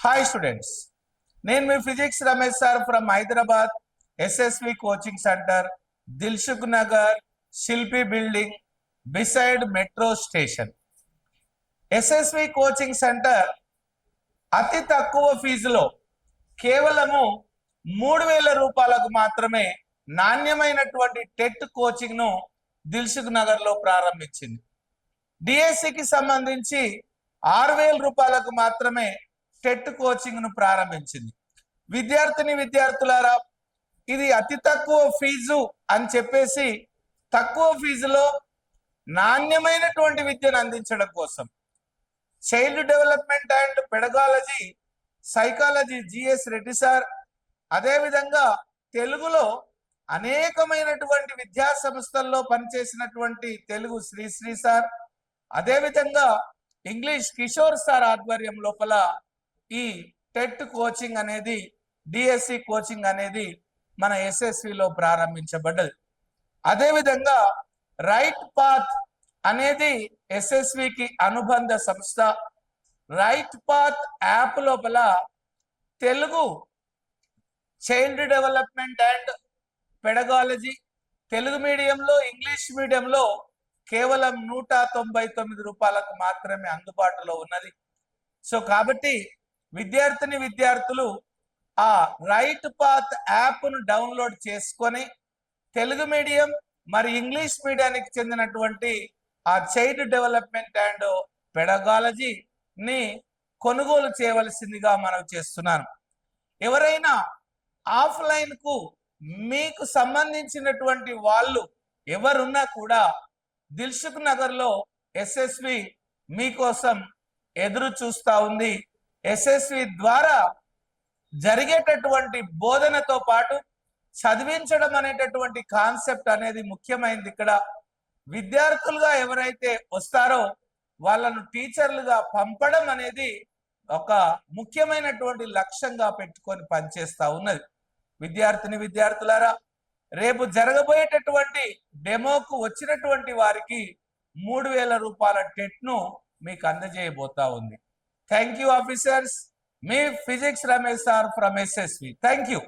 Hi students నేను మీ physics Ramesh sir from Hyderabad SSV coaching centre Dilsukh Nagar Shilpi building beside metro station SSV coaching centre అతి తక్కువ ఫీజులో కేవలము మూడు వేల రూపాయలకు మాత్రమే నాణ్యమైనటువంటి టెట్ కోచింగ్ను దిల్సుఖ్ నగర్లో ప్రారంభించింది. డిఎస్సికి సంబంధించి ఆరు వేల రూపాయలకు మాత్రమే టెట్ కోచింగ్ను ప్రారంభించింది. విద్యార్థిని విద్యార్థులారా ఇది అతి తక్కువ ఫీజు అని చెప్పేసి తక్కువ ఫీజులో నాణ్యమైనటువంటి విద్యను అందించడం కోసం child development and pedagogy psychology GS Reddy sir అదేవిధంగా తెలుగులో అనేకమైనటువంటి విద్యా సంస్థల్లో పనిచేసినటువంటి తెలుగు శ్రీశ్రీ సార్ అదేవిధంగా ఇంగ్లీష్ కిషోర్ సార్ ఆధ్వర్యం లోపల ఈ టెట్ కోచింగ్ అనేది డిఎస్సి కోచింగ్ అనేది మన ఎస్ఎస్సిలో ప్రారంభించబడ్డది. అదేవిధంగా రైట్ పాత్ అనేది ఎస్ఎస్వికి అనుబంధ సంస్థ. రైట్ పాత్ యాప్ లోపల Telugu child development and pedagogy Telugu మీడియంలో ఇంగ్లీష్ మీడియంలో కేవలం నూట తొంభై తొమ్మిది రూపాయలకు మాత్రమే అందుబాటులో ఉన్నది. సో కాబట్టి విద్యార్థిని విద్యార్థులు ఆ రైట్ పాత్ యాప్ను డౌన్లోడ్ చేసుకొని తెలుగు మీడియం మరి ఇంగ్లీష్ మీడియానికి చెందినటువంటి ఆ చైల్డ్ డెవలప్మెంట్ అండ్ పెడగాలజీని కొనుగోలు చేయవలసిందిగా మనం చేస్తున్నాను. ఎవరైనా ఆఫ్లైన్కు మీకు సంబంధించినటువంటి వాళ్ళు ఎవరున్నా కూడా దిల్సుఖ్ నగర్లో ఎస్ఎస్వి మీకోసం ఎదురు చూస్తూ ఉంది. ఎస్ఎస్వి ద్వారా జరిగేటటువంటి బోధనతో పాటు చదివించడం అనేటటువంటి కాన్సెప్ట్ అనేది ముఖ్యమైనది ఇక్కడ విద్యార్థులుగా ఎవరైతే వస్తారో వాళ్ళను టీచర్లుగా పంపడం అనేది ఒక ముఖ్యమైనటువంటి లక్ష్యంగా పెట్టుకొని పనిచేస్తా ఉన్నది. విద్యార్థిని విద్యార్థులారా రేపు జరగబోయేటటువంటి డెమోకు వచ్చినటువంటి వారికి మూడు వేల రూపాయల టెట్ను మీకు అందజేయబోతా ఉంది. Thank you, officers. Me, Physics Ramesh sir from SSV. Thank you.